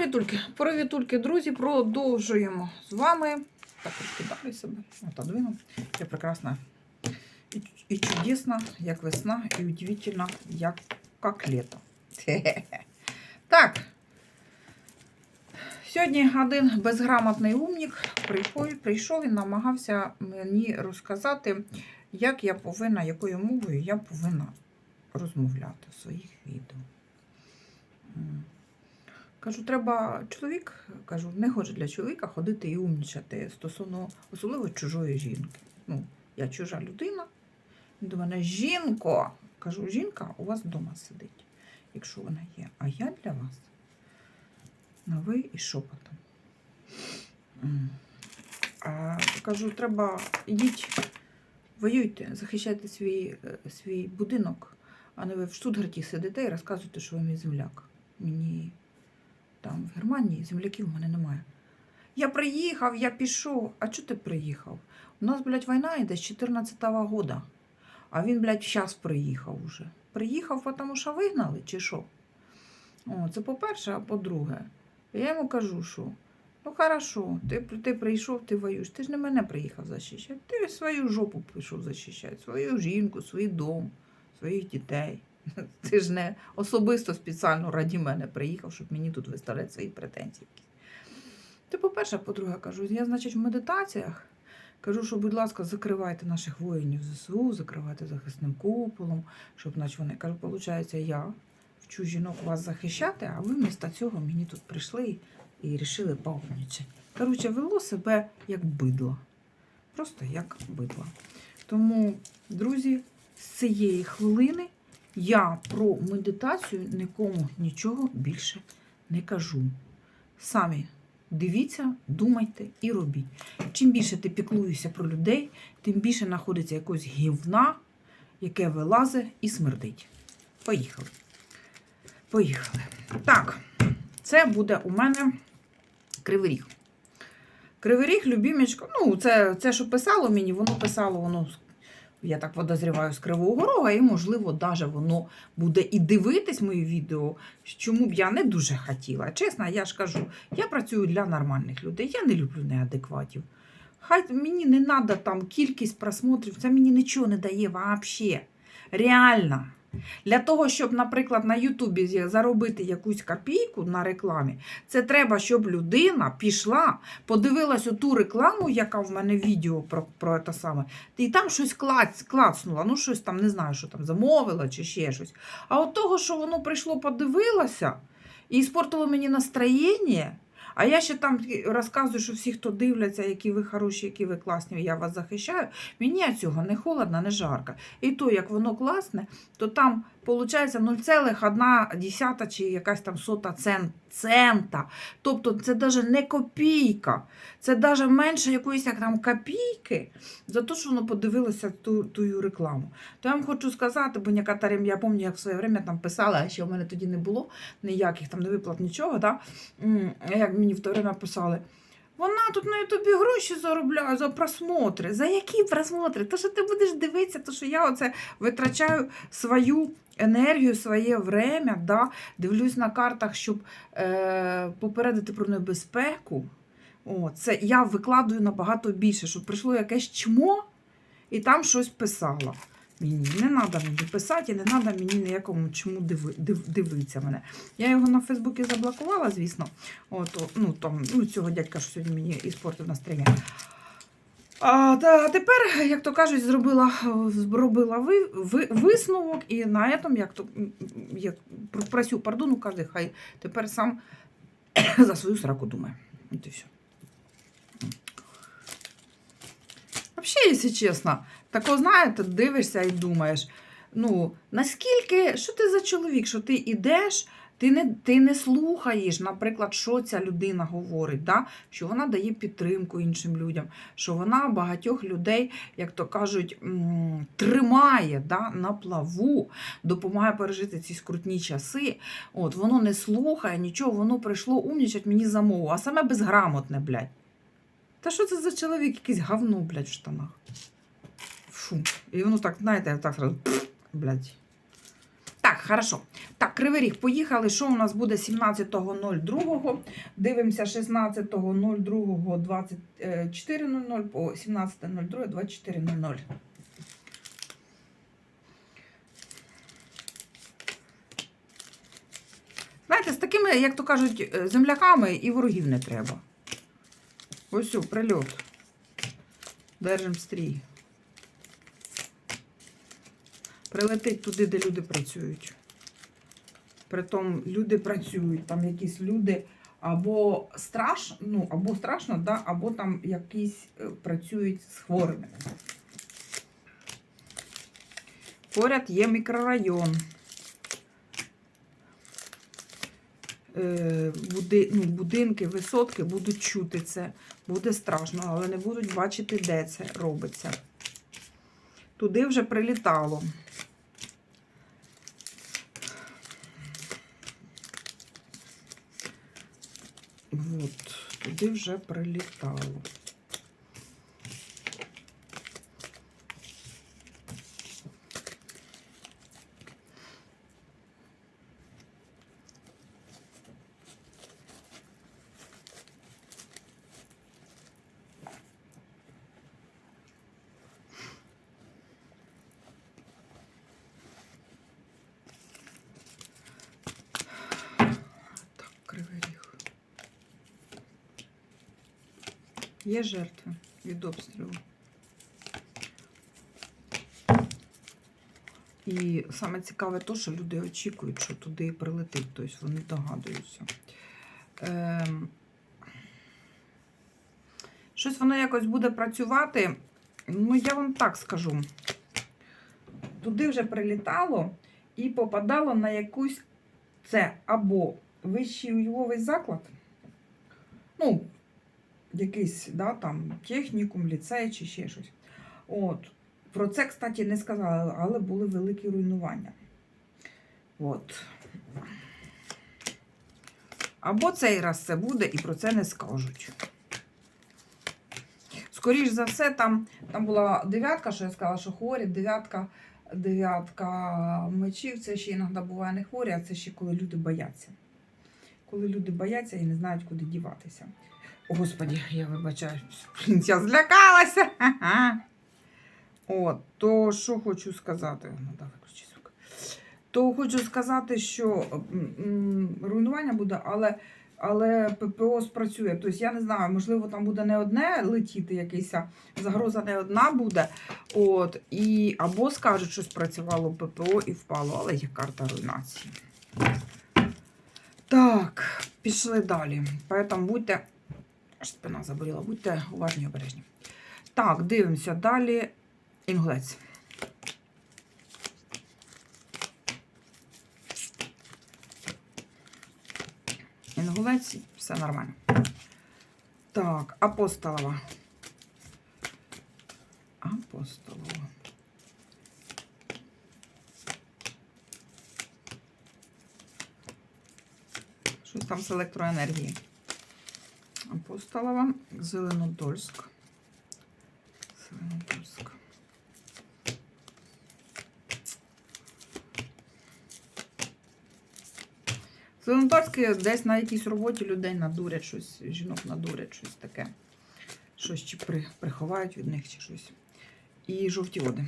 Привітульки, привітульки, друзі, продовжуємо з вами. Так, трошки себе. Отодвину. Я прекрасна і, і чудесна, як весна, і удивительна, як, як літо. Так. Сьогодні один безграмотний умнік прийшов і намагався мені розказати, як я повинна, якою мовою я повинна розмовляти в своїх відео. Кажу, треба чоловік, кажу, не хоче для чоловіка ходити і умнічати стосовно особливо чужої жінки. Ну, я чужа людина. Він до мене жінко. Кажу, жінка у вас вдома сидить, якщо вона є. А я для вас на ви і шепотом. А, кажу, треба йдіть, воюйте, захищайте свій, е, свій будинок, а не ви в Штутгарті сидите і розказуєте, що ви мій земляк. Мені там в Германії земляків в мене немає. Я приїхав, я пішов. А чого ти приїхав? У нас, блядь, війна йде з 14-го года. А він, блядь, зараз приїхав уже. Приїхав, тому що вигнали, чи що? О, це по-перше, а по-друге, я йому кажу, що ну хорошо, ти, ти прийшов, ти воюєш. Ти ж не мене приїхав захищати. Ти свою жопу прийшов захищати, свою жінку, свій дом, своїх дітей. Ти ж не особисто спеціально раді мене приїхав, щоб мені тут виставляти свої претензії. Ти, по-перше, по-друге, кажу, я, значить, в медитаціях кажу, що, будь ласка, закривайте наших воїнів ЗСУ, закривайте захисним куполом, щоб, значить, вони кажу, виходить, я вчу жінок вас захищати, а ви вмісто цього мені тут прийшли і вирішили поумнічати. Коротше, вело себе як бидло. Просто як бидло. Тому, друзі, з цієї хвилини я про медитацію нікому нічого більше не кажу. Самі дивіться, думайте і робіть. Чим більше ти піклуєшся про людей, тим більше знаходиться якось гівна, яке вилазить і смердить. Поїхали. Поїхали. Так, це буде у мене кривий ріг. Кривий ріг, любімечко. Ну, це, це, що писало мені, воно писало, воно я так подозріваю, з Кривого Рога, і, можливо, даже воно буде і дивитись моє відео, чому б я не дуже хотіла. Чесно, я ж кажу, я працюю для нормальних людей, я не люблю неадекватів. Хай мені не треба там кількість просмотрів, це мені нічого не дає взагалі. Реально. Для того, щоб, наприклад, на Ютубі заробити якусь копійку на рекламі, це треба, щоб людина пішла, подивилась ту рекламу, яка в мене відео про, про це саме, і там щось клац, клацнула, ну щось там не знаю, що там замовила чи ще щось. А от того, що воно прийшло, подивилося і спортило мені настроєння. А я ще там розказую, що всі, хто дивляться, які ви хороші, які ви класні, я вас захищаю. Мені цього не холодно, не жарко. І то, як воно класне, то там виходить 0,1 чи якась там сота цента. Тобто це навіть не копійка, це навіть менше якоїсь як там копійки за те, що воно подивилося ту, ту рекламу. То я вам хочу сказати, бо некоторим, я пам'ятаю, як в своє время там писала, а ще в мене тоді не було ніяких там не виплат, нічого. Да? Як мені в то время писали. Вона тут на Ютубі гроші заробляє за просмотри. За які просмотри? То, що ти будеш дивитися, то що я оце витрачаю свою енергію, своє время, да? дивлюсь на картах, щоб е, попередити про небезпеку. О, це я викладую набагато більше, щоб прийшло якесь чмо і там щось писала. Мені не треба мені писати, і не треба мені ніякому чому диви, див, дивитися мене. Я його на Фейсбуці заблокувала, звісно. От, ну, там, ну, цього дядька, що сьогодні мені іспортив настроєння. А, та, тепер, як то кажуть, зробила, зробила ви, ви, висновок, і на цьому, як то як просю пардону, каже, хай тепер сам за свою сраку думає. От і все. Взагалі, якщо чесно, тако, знаєте, дивишся і думаєш, ну, наскільки, що ти за чоловік, що ти йдеш, ти не, ти не слухаєш, наприклад, що ця людина говорить, да? що вона дає підтримку іншим людям, що вона багатьох людей, як то кажуть, тримає да, на плаву, допомагає пережити ці скрутні часи. От, Воно не слухає нічого, воно прийшло умнічать мені за мову, а саме безграмотне, блядь. Та що це за чоловік, якийсь говно, блядь, в штанах? Фу. І воно так, знаєте, так сразу, блядь. Так, хорошо. Так, Кривий Ріг, поїхали. Що у нас буде 17.02? Дивимося 16.02.24.00 по 17.02 24.00. Знаєте, з такими, як то кажуть, е, земляками і ворогів не треба. Ось о, прильот. Держим стрій. Прилетить туди, де люди працюють. Притом люди працюють, там якісь люди або страшно, ну, або страшно, да, або там якісь е, працюють з хворими. Поряд є мікрорайон. Е, ну, будинки, висотки будуть чути це. Буде страшно, але не будуть бачити, де це робиться. Туди вже прилітало. Туди вже прилітало. Так, кривий ріг. Є жертви від обстрілу. І саме цікаве те, що люди очікують, що туди прилетить, тобто вони догадуються. Ем... Щось воно якось буде працювати. Ну, я вам так скажу. Туди вже прилітало і попадало на якусь це або вищий учбовий заклад, ну, якийсь, да, там, технікум, ліцей чи ще щось. От. Про це, кстати, не сказали, але були великі руйнування. От. Або цей раз це буде і про це не скажуть. Скоріш за все, там, там була дев'ятка, що я сказала, що хворі, дев'ятка, дев'ятка мечів, це ще іноді буває не хворі, а це ще коли люди бояться. Коли люди бояться і не знають, куди діватися. Господі, я вибачаю, я злякалася. От, то що хочу сказати? Ну, да, виключи звук. То хочу сказати, що руйнування буде, але, але ППО спрацює. Тобто, я не знаю, можливо, там буде не одне летіти, якийсь, загроза не одна буде. От, і, або скажуть, що спрацювало ППО і впало, але є карта руйнації. Так, пішли далі. Поэтому будьте. Спина заболіла, будьте уважні і обережні. Так, дивимося далі. Інгулець. Інгулець, все нормально. Так, апостолова. Апостолова. Щось там з електроенергії. Апостолова, Зеленодольськ. Зеленодольськ. Зеленодольськ десь на якійсь роботі людей надурять щось, жінок надурять щось таке. Щось чи приховають від них, чи щось. І жовті води.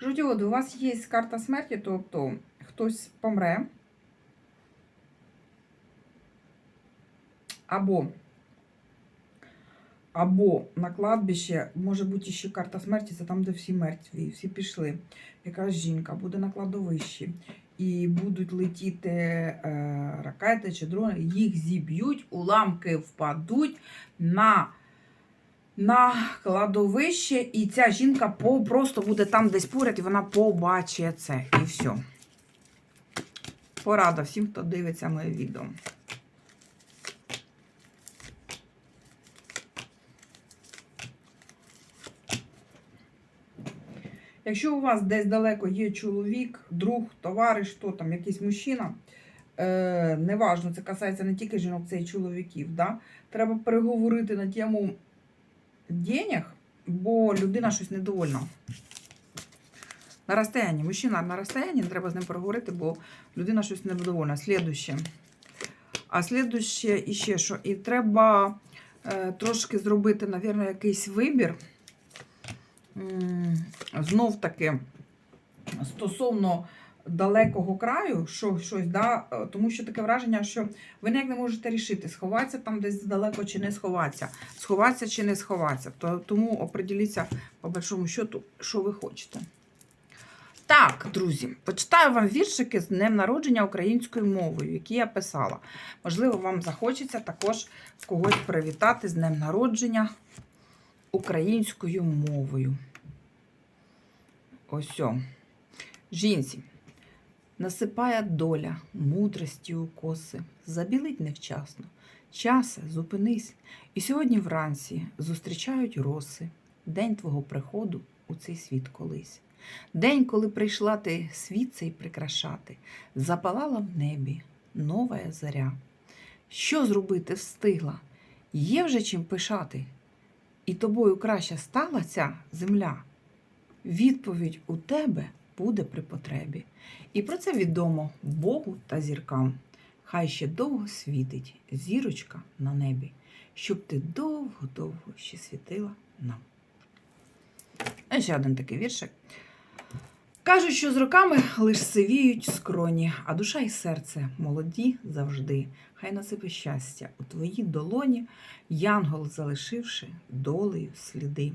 Жовті води, у вас є карта смерті, тобто хтось помре. Або, або на кладбище, може бути ще карта смерті, це там, де всі мертві, всі пішли. Якась жінка буде на кладовищі. І будуть летіти е, ракети чи дрони, їх зіб'ють, уламки впадуть на на кладовище, і ця жінка просто буде там десь поряд, і вона побачить це. І все. Порада всім, хто дивиться моє відео. Якщо у вас десь далеко є чоловік, друг, товариш, хто там, якийсь мужчина, е, неважно, це касається не тільки жінок, це і чоловіків. Да? Треба переговорити на тему денег, бо людина щось недовольна. На розстоянні. Мужчина на розстоянні, не треба з ним переговорити, бо людина щось недовольна. Слідуще. А слідуще іще що? І треба е, трошки зробити, мабуть, якийсь вибір. Знов таки, стосовно далекого краю, що, щось, да, е, тому що таке враження, що ви ніяк не можете рішити, сховатися там десь далеко чи не сховатися, сховатися чи не сховатися. То, тому оприділіться, по большому счету, що ви хочете. Так, друзі, почитаю вам віршики з днем народження українською мовою, які я писала. Можливо, вам захочеться також когось привітати з днем народження українською мовою. Ось. Жінці. Насипає доля мудрості у коси, забілить невчасно. Часе, зупинись. І сьогодні вранці зустрічають роси. День твого приходу у цей світ колись. День, коли прийшла ти світ цей прикрашати, запалала в небі нова заря. Що зробити встигла? Є вже чим пишати, і тобою краща стала ця земля. Відповідь у тебе буде при потребі. І про це відомо Богу та зіркам. Хай ще довго світить зірочка на небі, щоб ти довго-довго ще світила нам. А ще один такий віршик. Кажуть, що з роками лиш сивіють скроні, а душа і серце молоді завжди. Хай насипе щастя у твоїй долоні, янгол залишивши долею сліди.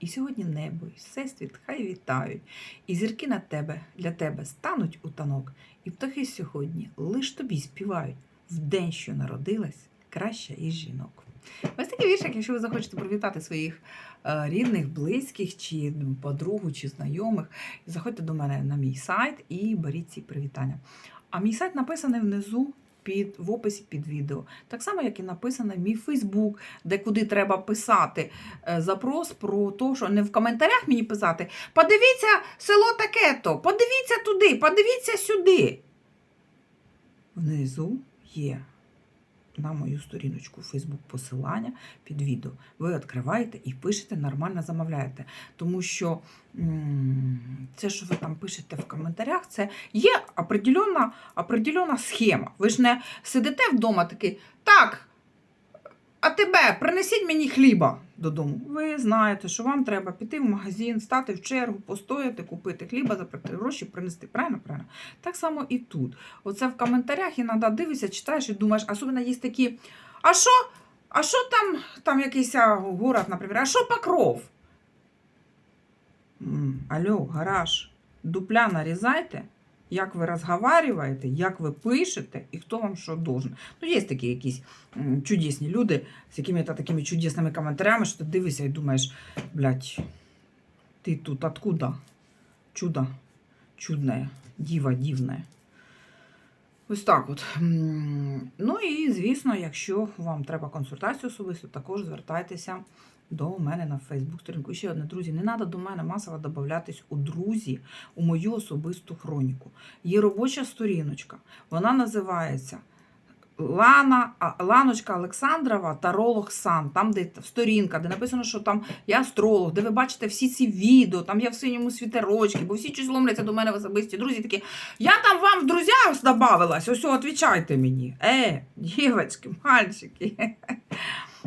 І сьогодні небо, і всесвіт хай вітають, і зірки на тебе для тебе стануть у танок, і птахи сьогодні лиш тобі співають в день, що народилась, краща із жінок. Ось такий віршик, якщо ви захочете привітати своїх е, рідних, близьких, чи подругу, чи знайомих, заходьте до мене на мій сайт і беріть ці привітання. А мій сайт написаний внизу під, в описі під відео. Так само, як і написано мій Фейсбук, де куди треба писати е, запрос про те, що не в коментарях мені писати. Подивіться село таке-то, подивіться туди, подивіться сюди. Внизу є на мою сторіночку Facebook посилання під відео. Ви відкриваєте і пишете, нормально замовляєте. Тому що це, що ви там пишете в коментарях, це є определена, определена схема. Ви ж не сидите вдома такий, так, а тебе принесіть мені хліба додому. Ви знаєте, що вам треба піти в магазин, стати в чергу, постояти, купити хліба, заплатити гроші, принести. Правильно, правильно? Так само і тут. Оце в коментарях іноді дивишся, читаєш і думаєш, особливо є такі, а що? А що там, там якийсь город, наприклад, а що покров? М, Алло, гараж, дупля нарізайте, як ви розговарюєте, як ви пишете і хто вам що должен. Ну, є такі якісь чудесні люди з якими-то такими чудесними коментарями, що ти дивишся і думаєш, блядь, ти тут откуда? Чудо чудне, діва дивне. Ось так от. Ну і, звісно, якщо вам треба консультацію особисто, також звертайтеся до мене на Фейсбук сторінку. Ще одне, друзі, не треба до мене масово додатись у друзі у мою особисту хроніку. Є робоча сторіночка. Вона називається Лана, Ланочка Олександрова Таролог Сан. Там, де сторінка, де написано, що там я астролог, де ви бачите всі ці відео, там я в синьому світерочці, бо всі щось ломляться до мене в особисті. Друзі такі, я там вам в друзі добавилась, ось, відповідайте мені. Е, дівчатки, мальчики.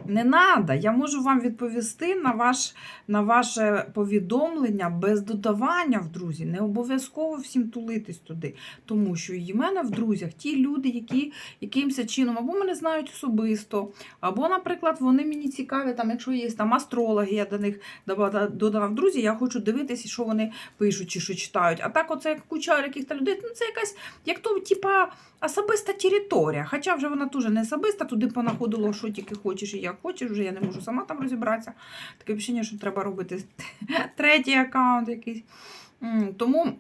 Не треба, я можу вам відповісти на, ваш, на ваше повідомлення без додавання в друзі. Не обов'язково всім тулитись туди. Тому що і в мене в друзях ті люди, які якимось чином або мене знають особисто, або, наприклад, вони мені цікаві, там, якщо є там астрологи, я до них додала- додала в друзі, я хочу дивитися, що вони пишуть чи що читають. А так, оце як куча яких-то людей, ну це якась, як то, типа, особиста територія. Хоча вже вона дуже не особиста, туди понаходило, що тільки хочеш і як хочеш, вже я не можу сама там розібратися. Таке впечатлення, що треба робити третій аккаунт якийсь. Тому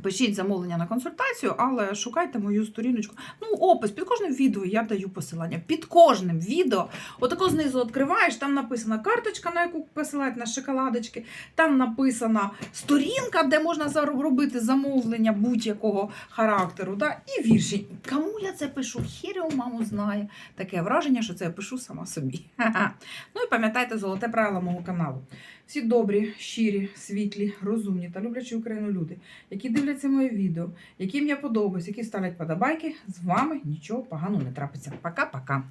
Пишіть замовлення на консультацію, але шукайте мою сторіночку. Ну, опис під кожним відео я даю посилання. Під кожним відео. Отако знизу відкриваєш, там написана карточка, на яку посилають на шоколадочки. Там написана сторінка, де можна заробити замовлення будь-якого характеру. Да? І вірші. Кому я це пишу? Хір його маму знає. Таке враження, що це я пишу сама собі. Ну і пам'ятайте золоте правило мого каналу. Всі добрі, щирі, світлі, розумні та люблячі Україну люди, які дивляться моє відео, яким я подобаюсь, які ставлять подобайки, з вами нічого поганого не трапиться. Пока-пока.